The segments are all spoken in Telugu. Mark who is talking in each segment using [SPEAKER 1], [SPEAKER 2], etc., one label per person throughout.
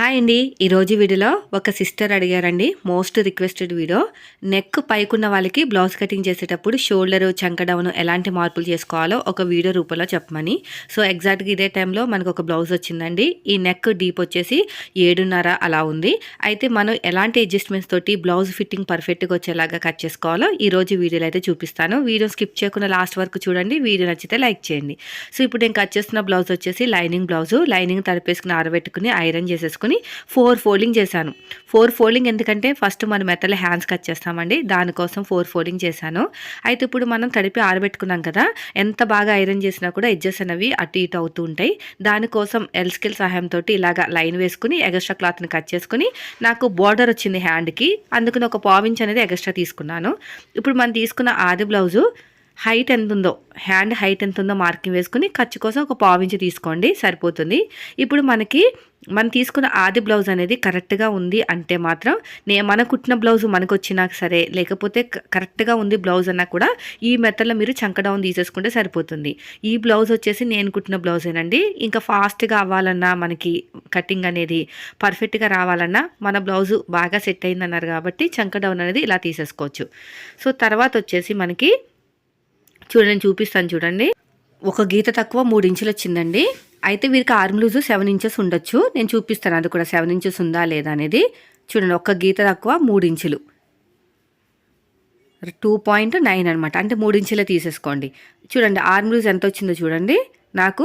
[SPEAKER 1] హాయ్ అండి. ఈరోజు వీడియోలో ఒక సిస్టర్ అడిగారండి. Most requested video. నెక్ పైకున్న వాళ్ళకి బ్లౌజ్ కటింగ్ చేసేటప్పుడు షోల్డర్ చంకడౌన్ ఎలాంటి మార్పులు చేసుకోవాలో ఒక వీడియో రూపంలో చెప్పమని. సో ఎగ్జాక్ట్గా ఇదే టైంలో మనకు ఒక బ్లౌజ్ వచ్చిందండి. ఈ నెక్ డీప్ వచ్చేసి ఏడున్నర అలా ఉంది. అయితే మనం ఎలాంటి అడ్జస్ట్మెంట్స్ తోటి బ్లౌజ్ ఫిట్టింగ్ పర్ఫెక్ట్గా వచ్చేలాగా కట్ చేసుకోవాలో ఈ రోజు వీడియోలో అయితే చూపిస్తాను. వీడియో స్కిప్ చేయకుండా లాస్ట్ వరకు చూడండి. వీడియో నచ్చితే లైక్ చేయండి. సో ఇప్పుడు నేను కట్ చేస్తున్న బ్లౌజ్ వచ్చేసి లైనింగ్ బ్లౌజ్. లైనింగ్ తడిపేసుకుని ఆరబెట్టుకుని ఐరన్ చేసేసుకుని ఫోర్ ఫోల్డింగ్ చేశాను. ఫోర్ ఫోల్డింగ్ ఎందుకంటే ఫస్ట్ మనం మెత్తల హ్యాండ్స్ కట్ చేస్తామండి. దానికోసం ఫోర్ ఫోల్డింగ్ చేశాను. అయితే ఇప్పుడు మనం తడిపి ఆరబెట్టుకున్నాం కదా ఎంత బాగా ఐరన్ చేసినా కూడా ఎడ్జెస్ అనేవి అటు ఇటు అవుతూ ఉంటాయి. దానికోసం ఎల్ స్కిల్ సహాయంతో ఇలాగా లైన్ వేసుకుని ఎగస్ట్రా క్లాత్ని కట్ చేసుకుని నాకు బార్డర్ వచ్చింది హ్యాండ్కి. అందుకని ఒక పావించ్ అనేది ఎగస్ట్రా తీసుకున్నాను. ఇప్పుడు మనం తీసుకున్న ఆది బ్లౌజు హైట్ ఎంత ఉందో హ్యాండ్ హైట్ ఎంత ఉందో మార్కింగ్ వేసుకుని ఖర్చు కోసం ఒక పావించి తీసుకోండి సరిపోతుంది. ఇప్పుడు మనకి మనం తీసుకున్న ఆది బ్లౌజ్ అనేది కరెక్ట్గా ఉంది అంటే మాత్రం నే మన కుట్టిన బ్లౌజ్ మనకు వచ్చినా సరే లేకపోతే క- కరెక్ట్గా ఉంది బ్లౌజ్ అన్నా కూడా ఈ మెథడ్లో మీరు చంక డౌన్ తీసేసుకుంటే సరిపోతుంది. ఈ బ్లౌజ్ వచ్చేసి నేను కుట్టిన బ్లౌజేనండి ఇంకా ఫాస్ట్గా అవ్వాలన్నా మనకి కటింగ్ అనేది పర్ఫెక్ట్గా రావాలన్నా మన బ్లౌజు బాగా సెట్ అయిందన్నారు కాబట్టి చంక డౌన్ అనేది ఇలా తీసేసుకోవచ్చు. సో తర్వాత వచ్చేసి మనకి చూడండి చూపిస్తాను చూడండి. ఒక గీత తక్కువ మూడు ఇంచులు వచ్చిందండి. అయితే వీరికి ఆర్మ్ లూజ్ సెవెన్ ఇంచెస్ ఉండొచ్చు. నేను చూపిస్తాను అది కూడా సెవెన్ ఇంచెస్ ఉందా లేదా అనేది. చూడండి ఒక్క గీత తక్కువ మూడు ఇంచులు. టూ పాయింట్ నైన్ అనమాట అంటే మూడు ఇంచులే తీసేసుకోండి. చూడండి ఆర్మ్ లూజ్ ఎంత వచ్చిందో చూడండి. నాకు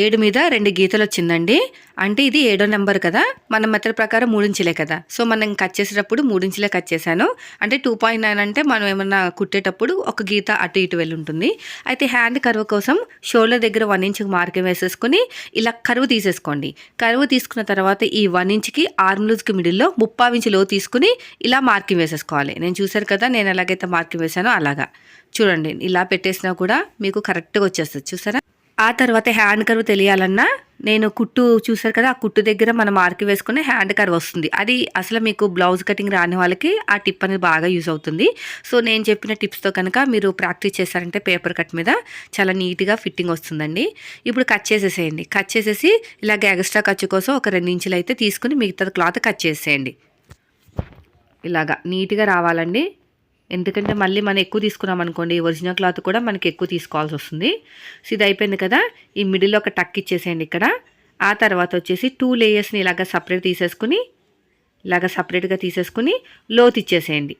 [SPEAKER 1] ఏడు మీద రెండు గీతలు వచ్చిందండి. అంటే ఇది ఏడో నెంబర్ కదా. మన మెథడ్ ప్రకారం మూడించులే కదా. సో మనం కట్ చేసేటప్పుడు మూడించులే కట్ చేశాను. అంటే టూ పాయింట్ నైన్ అంటే మనం ఏమన్నా కుట్టేటప్పుడు ఒక గీత అటు ఇటు వెళ్ళి ఉంటుంది అయితే హ్యాండ్ కరువు కోసం షోల్డర్ దగ్గర వన్ ఇంచ్కి మార్కింగ్ వేసేసుకుని ఇలా కరువు తీసేసుకోండి. కరువు తీసుకున్న తర్వాత ఈ వన్ ఇంచ్కి ఆర్మ్ లూజ్కి మిడిల్లో ముప్పావు ఇంచ్లో తీసుకుని ఇలా మార్కింగ్ వేసేసుకోవాలి. నేను చూశారు కదా నేను ఎలాగైతే మార్కింగ్ వేసానో అలాగా. చూడండి ఇలా పెట్టేసినా కూడా మీకు కరెక్ట్గా వచ్చేస్తుంది. చూసారా? ఆ తర్వాత హ్యాండ్ కర్వ్ తెలియాలన్నా నేను కుట్టు చూసారు కదా ఆ కుట్టు దగ్గర మనం మార్క్ వేసుకునే హ్యాండ్ కర్వ్ వస్తుంది. అది అసలు మీకు బ్లౌజ్ కటింగ్ రాని వాళ్ళకి ఆ టిప్ అనేది బాగా యూజ్ అవుతుంది. సో నేను చెప్పిన టిప్స్తో కనుక మీరు ప్రాక్టీస్ చేశారంటే పేపర్ కట్ మీద చాలా నీట్గా ఫిట్టింగ్ వస్తుందండి. ఇప్పుడు కట్ చేసేసేయండి. కట్ చేసేసి ఇలాగ ఎక్స్ట్రా ఖర్చు కోసం ఒక రెండు ఇంచులు అయితే తీసుకుని మిగతా క్లాత్ కట్ చేసేయండి. ఇలాగా నీట్గా రావాలండి. ఎందుకంటే మళ్ళీ మనం ఎక్కువ తీసుకున్నాం అనుకోండి ఒరిజినల్ క్లాత్ కూడా మనకి ఎక్కువ తీసుకోవాల్సి వస్తుంది. సో ఇది అయిపోయింది కదా. ఈ మిడిల్లో ఒక టక్ ఇచ్చేసేయండి ఇక్కడ. ఆ తర్వాత వచ్చేసి టూ లేయర్స్ని ఇలాగ సపరేట్ తీసేసుకుని ఇలాగ సపరేట్గా తీసేసుకుని లోతు ఇచ్చేసేయండి.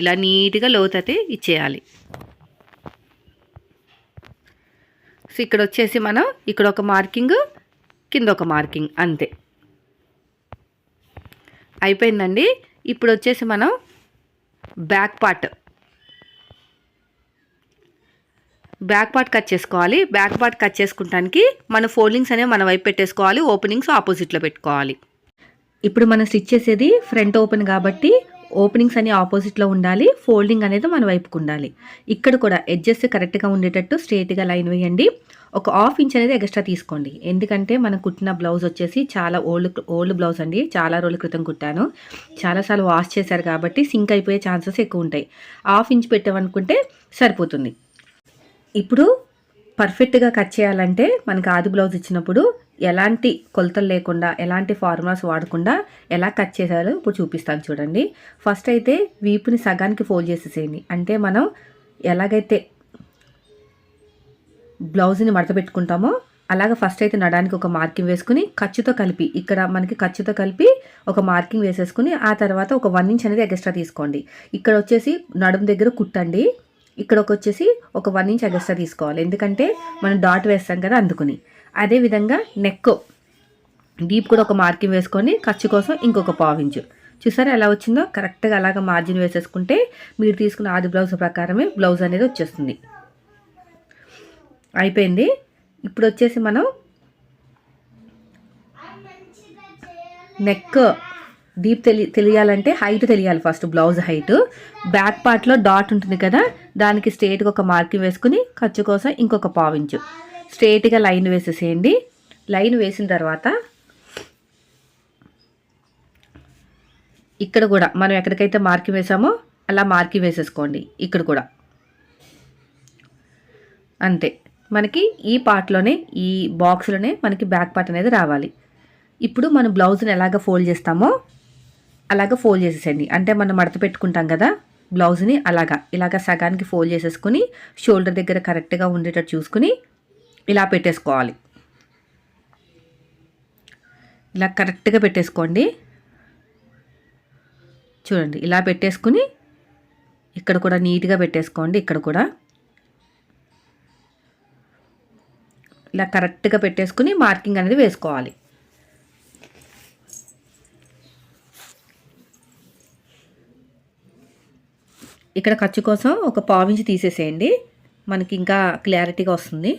[SPEAKER 1] ఇలా నీట్గా లోతు అయితే ఇచ్చేయాలి. సో ఇక్కడ వచ్చేసి మనం ఇక్కడ ఒక మార్కింగ్ కింద ఒక మార్కింగ్ అంతే. అయిపోయిందండి. ఇప్పుడు వచ్చేసి మనం back part. Back part cut చేసుకోవాలి. బ్యాక్ పార్ట్ కట్ చేసుకుంటానికి మన ఫోల్డింగ్స్ అనేవి మన వైపు పెట్టేసుకోవాలి. ఓపెనింగ్స్ ఆపోజిట్లో పెట్టుకోవాలి. ఇప్పుడు మనం స్టిచ్ చేసేది ఫ్రంట్ ఓపెన్ కాబట్టి ఓపెనింగ్స్ అన్ని ఆపోజిట్లో ఉండాలి ఫోల్డింగ్ అనేది మన వైపుకు ఉండాలి. ఇక్కడ కూడా ఎడ్జెస్ కరెక్ట్గా ఉండేటట్టు స్ట్రేట్గా లైన్ వేయండి. ఒక హాఫ్ ఇంచ్ అనేది ఎక్స్ట్రా తీసుకోండి. ఎందుకంటే మనం కుట్టిన బ్లౌజ్ వచ్చేసి చాలా ఓల్డ్ ఓల్డ్ బ్లౌజ్ అండి. చాలా రోజుల క్రితం కుట్టాను. చాలాసార్లు వాష్ చేశారు కాబట్టి సింక్ అయిపోయే ఛాన్సెస్ ఎక్కువ ఉంటాయి. హాఫ్ ఇంచ్ పెట్టామనుకుంటే సరిపోతుంది. ఇప్పుడు పర్ఫెక్ట్గా కట్ చేయాలంటే మనకి ఆది బ్లౌజ్ ఇచ్చినప్పుడు ఎలాంటి కొలతలు లేకుండా ఎలాంటి ఫార్ములాస్ వాడకుండా ఎలా కట్ చేశారో ఇప్పుడు చూపిస్తాను చూడండి. ఫస్ట్ అయితే వీపుని సగానికి ఫోల్డ్ చేసేసేయండి. అంటే మనం ఎలాగైతే బ్లౌజ్ని మడత పెట్టుకుంటామో అలాగ ఫస్ట్ అయితే నడానికి ఒక మార్కింగ్ వేసుకుని ఖర్చుతో కలిపి ఇక్కడ మనకి ఖర్చుతో కలిపి ఒక మార్కింగ్ వేసేసుకుని ఆ తర్వాత ఒక వన్ ఇంచ్ అనేది ఎక్స్ట్రా తీసుకోండి. ఇక్కడ వచ్చేసి నడుము దగ్గర కుట్టండి. ఇక్కడ ఒక వచ్చేసి ఒక వన్ ఇంచ్ ఎగస్ట్రా తీసుకోవాలి. ఎందుకంటే మనం డాట్ వేస్తాం కదా అందుకుని. అదేవిధంగా నెక్ డీప్ కూడా ఒక మార్కింగ్ వేసుకొని ఖర్చు కోసం ఇంకొక పావించు చూసారా ఎలా వచ్చిందో? కరెక్ట్గా అలాగ మార్జిన్ వేసేసుకుంటే మీరు తీసుకున్న ఆది బ్లౌజ్ ప్రకారమే బ్లౌజ్ అనేది వచ్చేస్తుంది. అయిపోయింది. ఇప్పుడు వచ్చేసి మనం నెక్. డీప్ తెలి తెలియాలంటే హైట్ తెలియాలి ఫస్ట్ బ్లౌజ్ హైట్. బ్యాక్ పార్ట్లో డాట్ ఉంటుంది కదా దానికి స్ట్రేట్గా ఒక మార్కింగ్ వేసుకుని ఖర్చు కోసం ఇంకొక పావించు స్ట్రేట్గా లైన్ వేసేసేయండి. లైన్ వేసిన తర్వాత ఇక్కడ కూడా మనం ఎక్కడికైతే మార్కింగ్ వేసామో అలా మార్కింగ్ వేసేసుకోండి. ఇక్కడ కూడా. అంతే. మనకి ఈ పార్ట్లోనే ఈ బాక్స్లోనే మనకి బ్యాక్ పార్ట్ అనేది రావాలి. ఇప్పుడు మనం బ్లౌజ్ని ఎలాగ ఫోల్డ్ చేస్తామో అలాగ ఫోల్డ్ చేసేసండి అంటే మనం మడత పెట్టుకుంటాం కదా బ్లౌజ్ని అలాగా ఇలాగ సగానికి ఫోల్డ్ చేసేసుకుని షోల్డర్ దగ్గర కరెక్ట్గా ఉండేటట్టు చూసుకుని ఇలా పెట్టేసుకోవాలి. ఇలా కరెక్ట్గా పెట్టేసుకోండి. చూడండి ఇలా పెట్టేసుకుని ఇక్కడ కూడా నీట్గా పెట్టేసుకోండి ఇక్కడ కూడా. ఇలా కరెక్ట్గా పెట్టేసుకుని మార్కింగ్ అనేది వేసుకోవాలి. ఇక్కడ ఖర్చు కోసం ఒక పావించి తీసేసేయండి. మనకి ఇంకా క్లారిటీగా వస్తుంది.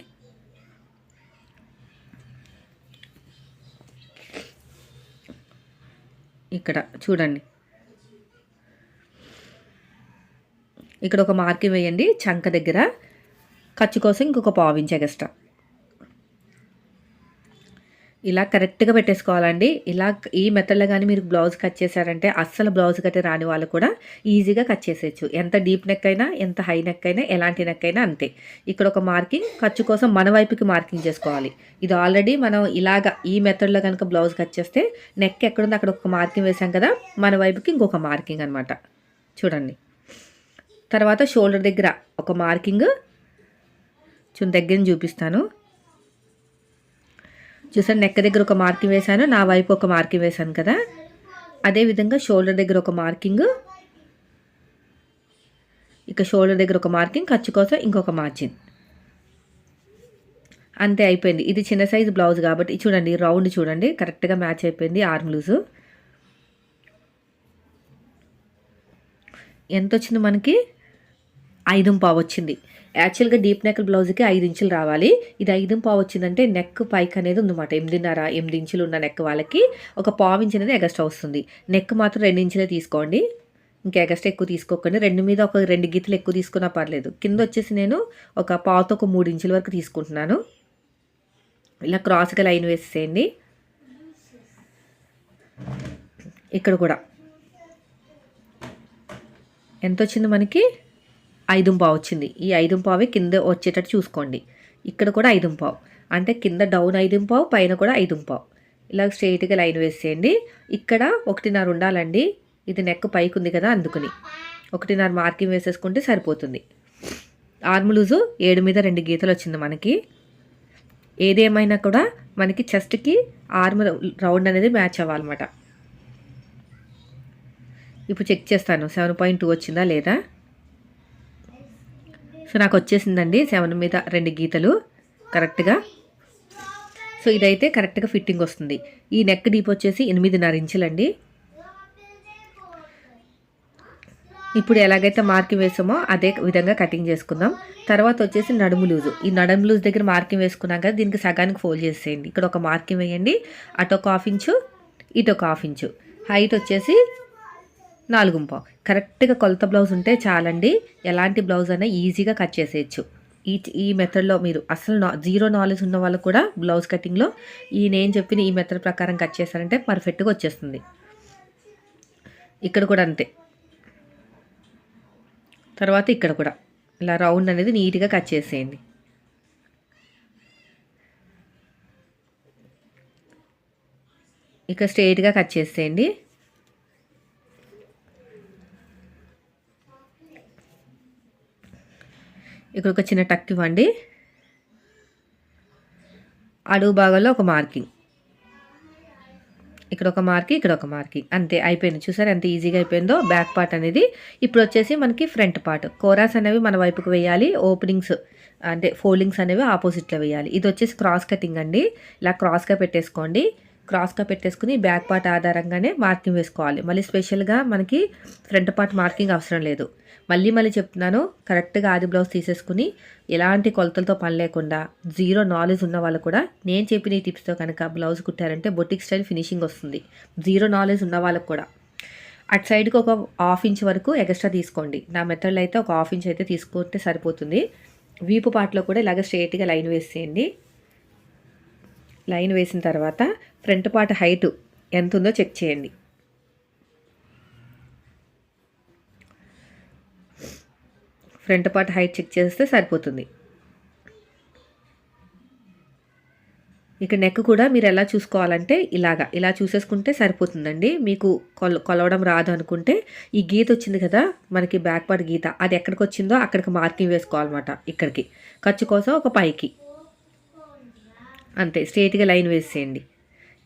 [SPEAKER 1] ఇక్కడ చూడండి. ఇక్కడ ఒక మార్కింగ్ వేయండి చంక దగ్గర. ఖర్చు కోసం ఇంకొక పావించి ఎక్స్ట్రా. ఇలా కరెక్ట్గా పెట్టేసుకోవాలండి. ఇలా ఈ మెథడ్లో కానీ మీరు బ్లౌజ్ కట్ చేశారంటే అస్సలు బ్లౌజ్ కట్టే రాని వాళ్ళు కూడా ఈజీగా కట్ చేసేయచ్చు. ఎంత డీప్ నెక్ అయినా ఎంత హై నెక్ అయినా ఎలాంటి నెక్ అయినా అంతే. ఇక్కడ ఒక మార్కింగ్ ఖర్చు కోసం మన వైపుకి మార్కింగ్ చేసుకోవాలి. ఇది ఆల్రెడీ మనం ఇలాగ ఈ మెథడ్లో కనుక బ్లౌజ్ కట్ చేస్తే నెక్ ఎక్కడుందో అక్కడ ఒక మార్కింగ్ వేసాం కదా మన వైపుకి ఇంకొక మార్కింగ్ అనమాట చూడండి. తర్వాత షోల్డర్ దగ్గర ఒక మార్కింగ్. చూ దగ్గర చూపిస్తాను. చూసాను నెక్ దగ్గర ఒక మార్కింగ్ వేశాను నా వైపు ఒక మార్కింగ్ వేశాను కదా. అదేవిధంగా షోల్డర్ దగ్గర ఒక మార్కింగ్. ఇక షోల్డర్ దగ్గర ఒక మార్కింగ్ ఖర్చు కోసం ఇంకొక మార్జిన్. అంతే అయిపోయింది. ఇది చిన్న సైజు బ్లౌజ్ కాబట్టి చూడండి రౌండ్ చూడండి కరెక్ట్గా మ్యాచ్ అయిపోయింది ఆర్మ్ లూజు. ఎంత వచ్చింది మనకి? ఐదు పావు వచ్చింది. యాక్చువల్గా డీప్ నెక్ బ్లౌజ్కి ఐదు ఇంచులు రావాలి. ఇది ఐదు పావు వచ్చిందంటే నెక్ పైకి అనేది ఉందన్నమాట. ఎనిమిదిన్నర ఎనిమిది ఇంచులు ఉన్న నెక్ వాళ్ళకి ఒక పావు ఇంచు అనేది ఎగస్ట్రా వస్తుంది. నెక్ మాత్రం రెండు ఇంచులే తీసుకోండి. ఇంకా ఎగస్ట్రా ఎక్కువ తీసుకోకండి. రెండు మీద ఒక రెండు గీతలు ఎక్కువ తీసుకున్నా పర్లేదు. కింద వచ్చేసి నేను ఒక పావుతో ఒక మూడు ఇంచుల వరకు తీసుకుంటున్నాను. ఇలా క్రాస్గా లైన్ వేసేయండి. ఇక్కడ కూడా. ఎంత వచ్చింది మనకి? ఐదుంపావు వచ్చింది. ఈ ఐదుంపావే కింద వచ్చేటట్టు చూసుకోండి. ఇక్కడ కూడా ఐదుంపావు అంటే కింద డౌన్ ఐదుంపావు పైన కూడా ఐదుంపావు ఇలా స్ట్రైట్గా లైన్ వేసేయండి. ఇక్కడ ఒకటిన్నర ఉండాలండి. ఇది నెక్ పైకి ఉంది కదా అందుకుని. ఒకటిన్నర మార్కింగ్ వేసేసుకుంటే సరిపోతుంది. ఆర్మ్ లూజు ఏడు మీద రెండు గీతలు వచ్చింది మనకి. ఏదేమైనా కూడా మనకి చెస్ట్కి ఆర్మ్ రౌండ్ అనేది మ్యాచ్ అవ్వాలన్నమాట. ఇప్పుడు చెక్ చేస్తాను. సెవెన్ పాయింట్ టూ వచ్చిందా లేదా? సో నాకు వచ్చేసిందండి సెవెన్ మీద రెండు గీతలు. కరెక్ట్గా సో ఇదైతే కరెక్ట్గా ఫిట్టింగ్ వస్తుంది. ఈ నెక్ డీప్ వచ్చేసి ఎనిమిదిన్నర ఇంచులండి. ఇప్పుడు ఎలాగైతే మార్కింగ్ వేసామో అదే విధంగా కటింగ్ చేసుకుందాం. తర్వాత వచ్చేసి నడుము లూజు. ఈ నడుము లూజ్ దగ్గర మార్కింగ్ వేసుకున్నాం కదా దీనికి సగానికి ఫోల్డ్ చేసేయండి. ఇక్కడ ఒక మార్కింగ్ వేయండి. అటు ఒక హాఫ్ ఇంచు ఇటు ఒక హాఫ్ ఇంచు. హైట్ వచ్చేసి నాలుగు పావు. కరెక్ట్గా కొలత బ్లౌజ్ ఉంటే చాలండి. ఎలాంటి బ్లౌజ్ అయినా ఈజీగా కట్ చేసేయచ్చు. ఈ ఈ మెథడ్లో మీరు అసలు నా జీరో నాలెడ్జ్ ఉన్న వాళ్ళు కూడా బ్లౌజ్ కటింగ్లో ఈ నేను చెప్పిన ఈ మెథడ్ ప్రకారం కట్ చేశారంటే పర్ఫెక్ట్గా వచ్చేస్తుంది. ఇక్కడ కూడా అంతే. తర్వాత ఇక్కడ కూడా. ఇలా రౌండ్ అనేది నీట్గా కట్ చేసేయండి. ఇక స్ట్రైట్గా కట్ చేసేయండి. ఇక్కడ ఒక చిన్న టక్ ఇవ్వండి. అడుగు భాగంలో ఒక మార్కింగ్. ఇక్కడ ఒక మార్కింగ్ ఇక్కడ ఒక మార్కింగ్. అంతే అయిపోయింది. చూసారు ఎంత ఈజీగా అయిపోయిందో? బ్యాక్ పార్ట్ అనేది. ఇప్పుడు వచ్చేసి మనకి ఫ్రంట్ పార్ట్. కోరాస్ అనేవి మన వైపుకు వేయాలి. ఓపెనింగ్స్ అంటే ఫోల్డింగ్స్ అనేవి ఆపోజిట్లో వేయాలి. ఇది వచ్చేసి క్రాస్ కటింగ్ అండి. ఇలా క్రాస్గా పెట్టేసుకోండి. క్రాస్గా పెట్టేసుకుని బ్యాక్ పార్ట్ ఆధారంగానే మార్కింగ్ వేసుకోవాలి. మళ్ళీ స్పెషల్గా మనకి ఫ్రంట్ పార్ట్ మార్కింగ్ అవసరం లేదు. మళ్ళీ మళ్ళీ చెప్తున్నాను కరెక్ట్గా ఆది బ్లౌజ్ తీసేసుకుని ఎలాంటి కొలతలతో పని లేకుండా జీరో నాలెడ్జ్ ఉన్న వాళ్ళు కూడా నేను చెప్పిన ఈ టిప్స్తో కనుక బ్లౌజ్ కుట్టారంటే బొటిక్ స్టైల్ ఫినిషింగ్ వస్తుంది. జీరో నాలెడ్జ్ ఉన్న వాళ్ళకు కూడా. అటు సైడ్కి ఒక హాఫ్ ఇంచ్ వరకు ఎక్స్ట్రా తీసుకోండి. నా మెథడ్లో అయితే ఒక హాఫ్ ఇంచ్ అయితే తీసుకుంటే సరిపోతుంది. వీపు పార్ట్లో కూడా ఇలాగ స్ట్రేట్గా లైన్ వేసేయండి. లైన్ వేసిన తర్వాత ఫ్రంట్ పార్ట్ హైటు ఎంత ఉందో చెక్ చేయండి. ఫ్రంట్ పార్ట్ హైట్ చెక్ చేస్తే సరిపోతుంది. ఇక నెక్ కూడా మీరు ఎలా చూసుకోవాలంటే ఇలాగా ఇలా చూసేసుకుంటే సరిపోతుందండి. మీకు కొల కొలవడం రాదు అనుకుంటే ఈ గీత వచ్చింది కదా మనకి బ్యాక్ పార్ట్ గీత అది ఎక్కడికి వచ్చిందో అక్కడికి మార్కింగ్ వేసుకోవాలన్నమాట ఇక్కడికి. ఖర్చు కోసం ఒక పైకి. అంతే స్ట్రేట్గా లైన్ వేసేయండి.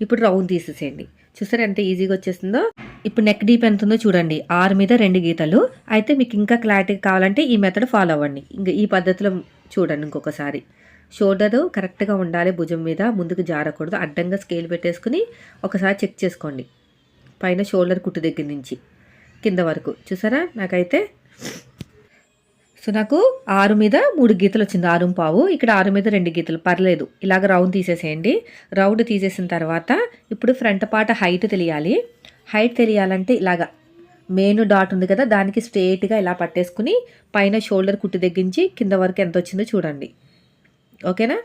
[SPEAKER 1] ఇప్పుడు రౌండ్ తీసేసేయండి. చూసారా ఎంత ఈజీగా వచ్చేస్తుందో ఇప్పుడు నెక్ డీప్ ఎంత ఉందో చూడండి. ఆరు మీద రెండు గీతలు. అయితే మీకు ఇంకా క్లారిటీ కావాలంటే ఈ మెథడ్ ఫాలో అవ్వండి. ఇంకా ఈ పద్ధతిలో చూడండి ఇంకొకసారి. షోల్డర్ కరెక్ట్గా ఉండాలి భుజం మీద ముందుకు జారకూడదు. అడ్డంగా స్కేల్ పెట్టేసుకుని ఒకసారి చెక్ చేసుకోండి. పైన షోల్డర్ కుట్టు దగ్గర నుంచి కింద వరకు. చూసారా? నాకైతే సో నాకు ఆరు మీద మూడు గీతలు వచ్చింది. ఆరు పావు. ఇక్కడ ఆరు మీద రెండు గీతలు. పర్లేదు. ఇలాగ రౌండ్ తీసేసేయండి. రౌండ్ తీసేసిన తర్వాత ఇప్పుడు ఫ్రంట్ పాట హైట్ తెలియాలి. హైట్ తెలియాలంటే ఇలాగా. మెయిన్ డాట్ ఉంది కదా దానికి స్ట్రేట్గా ఇలా పట్టేసుకుని పైన షోల్డర్ కుట్టు తగ్గించి కింద వరకు ఎంత వచ్చిందో చూడండి. ఓకేనా?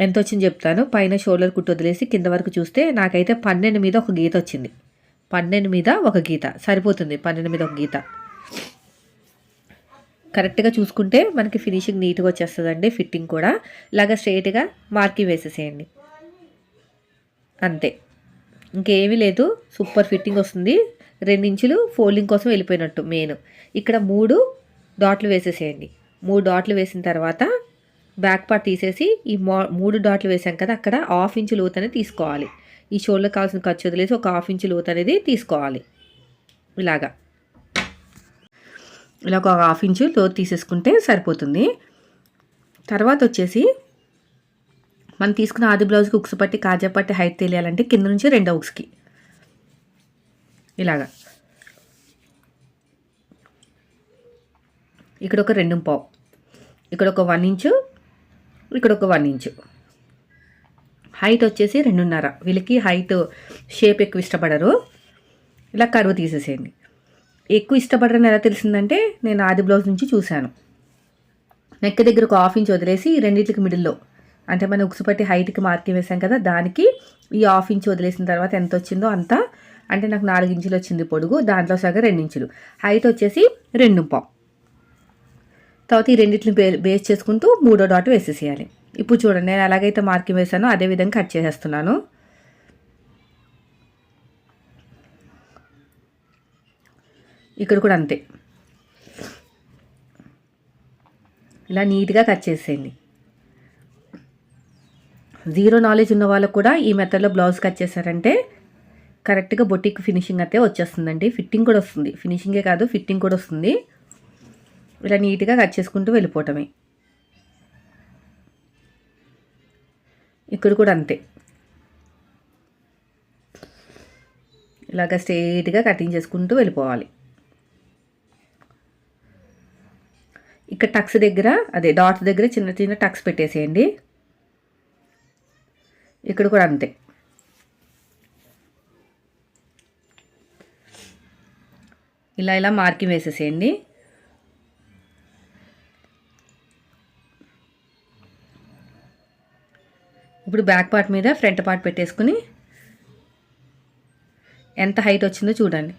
[SPEAKER 1] ఎంత వచ్చింది చెప్తాను. పైన షోల్డర్ కుట్టు వదిలేసి కింద వరకు చూస్తే నాకైతే పన్నెండు మీద ఒక గీత వచ్చింది. పన్నెండు మీద ఒక గీత. సరిపోతుంది పన్నెండు మీద ఒక గీత. కరెక్ట్గా చూసుకుంటే మనకి ఫినిషింగ్ నీట్గా వచ్చేస్తుందండి ఫిట్టింగ్ కూడా. ఇలాగ స్ట్రైట్గా మార్కింగ్ వేసేసేయండి. అంతే. ఇంకేమీ లేదు. సూపర్ ఫిట్టింగ్ వస్తుంది. ఇంచులు ఫోల్డింగ్ కోసం వెళ్ళిపోయినట్టు మెయిన్. ఇక్కడ మూడు డాట్లు వేసేసేయండి. మూడు డాట్లు వేసిన తర్వాత బ్యాక్ పార్ట్ తీసేసి ఈ మూడు డాట్లు వేసాం కదా అక్కడ హాఫ్ ఇంచు లోత్ అనేది తీసుకోవాలి. ఈ షోల్డర్ కావాల్సిన ఖర్చు వదిలేసి ఒక హాఫ్ ఇంచు లోత్ అనేది తీసుకోవాలి. ఇలాగా. ఇలా ఒక హాఫ్ ఇంచు లోతు తీసేసుకుంటే సరిపోతుంది. తర్వాత వచ్చేసి మనం తీసుకున్న ఆది బ్లౌజ్కి ఉక్స్ పట్టి కాజా పట్టి హైట్ తెలియాలంటే కింద నుంచి రెండో ఉక్స్కి. ఇలాగా. ఇక్కడ ఒక రెండు పావు. ఇక్కడ ఒక వన్ ఇంచు ఇక్కడ ఒక వన్ ఇంచు. హైట్ వచ్చేసి రెండున్నర. వీళ్ళకి హైట్ షేప్ ఎక్కువ ఇష్టపడరు. ఇలా కరువు తీసేసేయండి. ఎక్కువ ఇష్టపడరని ఎలా తెలిసిందంటే నేను ఆది బ్లౌజ్ నుంచి చూశాను. నెక్ దగ్గర ఒక హాఫ్ ఇంచ్ వదిలేసి రెండింటికి మిడిల్లో అంటే మనం ఉక్సుపట్టి హైట్కి మార్కింగ్ వేసాం కదా దానికి ఈ హాఫ్ ఇంచ్ వదిలేసిన తర్వాత ఎంత వచ్చిందో అంత అంటే నాకు నాలుగు ఇంచులు వచ్చింది పొడుగు దాంట్లో సగం రెండు ఇంచులు. హైట్ వచ్చేసి రెండు పావు. తర్వాత ఈ రెండింటిని బే బేస్ చేసుకుంటూ మూడో డాట్ వేసేసేయాలి. ఇప్పుడు చూడండి నేను ఎలాగైతే మార్కింగ్ వేసానో అదే విధంగా కట్ చేసేస్తున్నాను. ఇక్కడ కూడా అంతే. ఇలా నీట్గా కట్ చేసేయండి. జీరో నాలెడ్జ్ ఉన్న వాళ్ళకు కూడా ఈ మెథడ్లో బ్లౌజ్ కట్ చేశారంటే కరెక్ట్గా బొటిక్ ఫినిషింగ్ అయితే వచ్చేస్తుందండి. ఫిట్టింగ్ కూడా వస్తుంది. ఫినిషింగే కాదు ఫిట్టింగ్ కూడా వస్తుంది. ఇలా నీట్గా కట్ చేసుకుంటూ వెళ్ళిపోవటమే. ఇక్కడ కూడా అంతే. ఇలాగ స్ట్రేట్గా కటింగ్ చేసుకుంటూ వెళ్ళిపోవాలి. ఇక్కడ టక్స్ దగ్గర అదే డాట్స్ దగ్గర చిన్న చిన్న టక్స్ పెట్టేసేయండి. ఇక్కడ కూడా అంతే. ఇలా ఇలా మార్కింగ్ వేసేసేయండి. ఇప్పుడు బ్యాక్ పార్ట్ మీద ఫ్రంట్ పార్ట్ పెట్టేసుకుని ఎంత హైట్ వచ్చిందో చూడండి.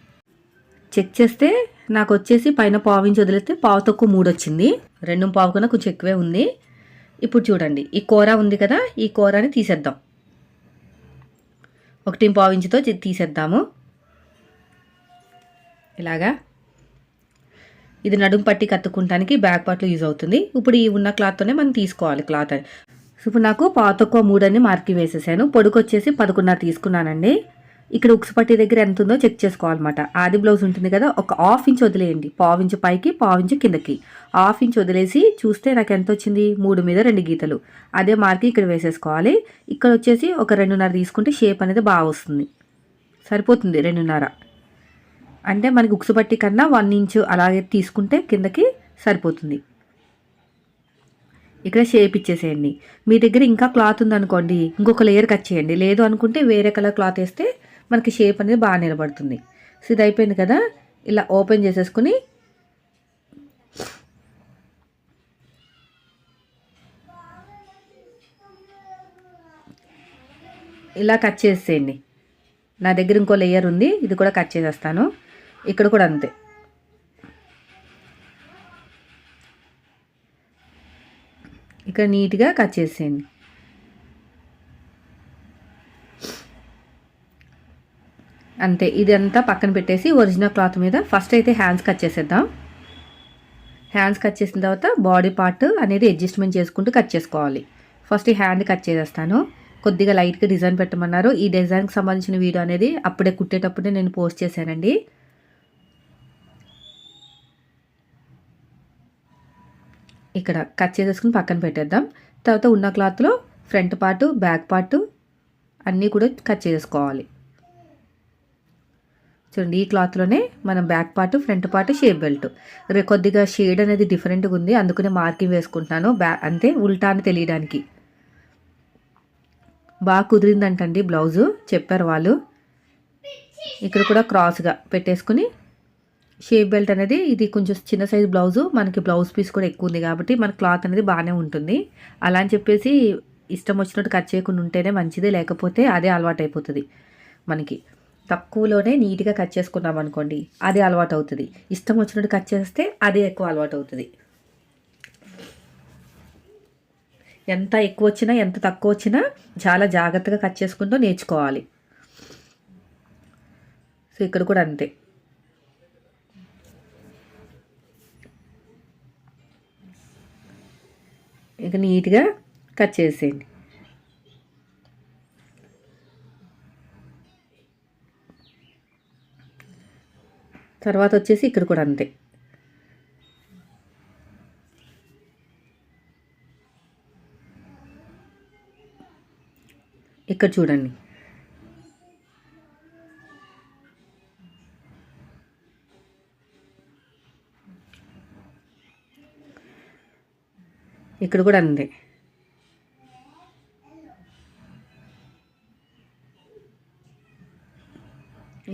[SPEAKER 1] చెక్ చేస్తే నాకు వచ్చేసి పైన పావు వదిలితే పావు తక్కువ మూడు వచ్చింది. రెండు పావు కన్నా కొంచెం ఎక్కువే ఉంది. ఇప్పుడు చూడండి ఈ కూర ఉంది కదా ఈ కూరని తీసేద్దాం. ఒకటి పావు ఇంచుతో తీసేద్దాము. ఇలాగా. ఇది నడుము పట్టి కత్తుకుంటానికి బ్యాక్ పార్ట్లో యూజ్ అవుతుంది. ఇప్పుడు ఈ ఉన్న క్లాత్తోనే మనం తీసుకోవాలి క్లాత్ ఇప్పుడు నాకు పాతక్కువ మూడని మార్కి వేసేసాను. పొడుకొచ్చేసి వచ్చేసి పదకొండున్నర తీసుకున్నానండి. ఇక్కడ ఉక్సుపట్టి దగ్గర ఎంత ఉందో చెక్ చేసుకోవాలన్నమాట. ఆది బ్లౌజ్ ఉంటుంది కదా ఒక హాఫ్ ఇంచ్ వదిలేయండి. పావు ఇంచు పైకి పావు ఇంచు కిందకి. హాఫ్ ఇంచ్ వదిలేసి చూస్తే నాకు ఎంత వచ్చింది? మూడు మీద రెండు గీతలు. అదే మార్కి ఇక్కడ వేసేసుకోవాలి. ఇక్కడ వచ్చేసి ఒక రెండున్నర తీసుకుంటే షేప్ అనేది బాగా వస్తుంది. సరిపోతుంది రెండున్నర. అంటే మనకి ఉక్సుపట్టి కన్నా వన్ ఇంచు అలాగే తీసుకుంటే కిందకి సరిపోతుంది. ఇక్కడ షేప్ ఇచ్చేసేయండి. మీ దగ్గర ఇంకా క్లాత్ ఉందనుకోండి ఇంకొక లేయర్ కట్ చేయండి. లేదు అనుకుంటే వేరే కలర్ క్లాత్ వేస్తే మనకి షేప్ అనేది బాగా నిలబడుతుంది. సో ఇది అయిపోయింది కదా? ఇలా ఓపెన్ చేసేసుకుని ఇలా కట్ చేసేయండి. నా దగ్గర ఇంకో లేయర్ ఉంది ఇది కూడా కట్ చేసేస్తాను. ఇక్కడ కూడా అంతే. ఇక్కడ నీట్గా కట్ చేసేయండి. అంతే ఇదంతా పక్కన పెట్టేసి ఒరిజినల్ క్లాత్ మీద ఫస్ట్ అయితే హ్యాండ్స్ కట్ చేసేద్దాం. హ్యాండ్స్ కట్ చేసిన తర్వాత బాడీ పార్ట్ అనేది అడ్జస్ట్మెంట్ చేసుకుంటూ కట్ చేసుకోవాలి. ఫస్ట్ ఈ హ్యాండ్ కట్ చేసేస్తాను. కొద్దిగా లైట్గా డిజైన్ పెట్టమన్నారు. ఈ డిజైన్కి సంబంధించిన వీడియో అనేది అప్పుడే కుట్టేటప్పుడే నేను పోస్ట్ చేశానండి. ఇక్కడ కట్ చేసేసుకుని పక్కన పెట్టేద్దాం. తర్వాత ఉన్న క్లాత్లో ఫ్రంట్ పార్ట్ బ్యాక్ పార్ట్ అన్నీ కూడా కట్ చేసుకోవాలి. చూడండి ఈ క్లాత్లోనే మనం back part front part shape belt. రే కొద్దిగా షేడ్ అనేది డిఫరెంట్గా ఉంది. అందుకనే మార్కింగ్ వేసుకుంటున్నాను. బ్యా అంతే ఉల్టా అని తెలియడానికి. బాగా కుదిరిందంటండి బ్లౌజు చెప్పారు వాళ్ళు. ఇక్కడ కూడా క్రాస్గా పెట్టేసుకుని షేప్ బెల్ట్ అనేది ఇది కొంచెం చిన్న సైజ్ బ్లౌజు. మనకి బ్లౌజ్ పీస్ కూడా ఎక్కువ ఉంది కాబట్టి మన క్లాత్ అనేది బాగానే ఉంటుంది. అలా అని చెప్పేసి ఇష్టం వచ్చినట్టు కట్ చేయకుండా ఉంటేనే మంచిది లేకపోతే అదే అలవాటు అయిపోతుంది మనకి. తక్కువలోనే నీట్గా కట్ చేసుకున్నాం అనుకోండి అదే అలవాటు అవుతుంది ఇష్టం వచ్చినట్టు కట్ చేస్తే అదే ఎక్కువ అలవాటు అవుతుంది ఎంత ఎక్కువ వచ్చినా ఎంత తక్కువ వచ్చినా చాలా జాగ్రత్తగా కట్ చేసుకుంటూ నేర్చుకోవాలి. సో ఇక్కడ కూడా అంతే. ఇక నీట్గా కట్ చేసేయండి. తర్వాత వచ్చేసి ఇక్కడ కూడా అంతే ఇక్కడ చూడండి. ఇక్కడ కూడా అంతే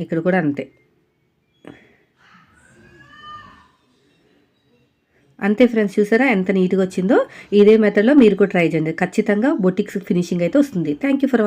[SPEAKER 1] ఇక్కడ కూడా అంతే అంతే ఫ్రెండ్స్ చూసారా? ఎంత నీట్గా వచ్చిందో? ఇదే మెథడ్లో మీరు కూడా ట్రై చేయండి. ఖచ్చితంగా బొటిక్స్ ఫినిషింగ్ అయితే వస్తుంది. Thank you for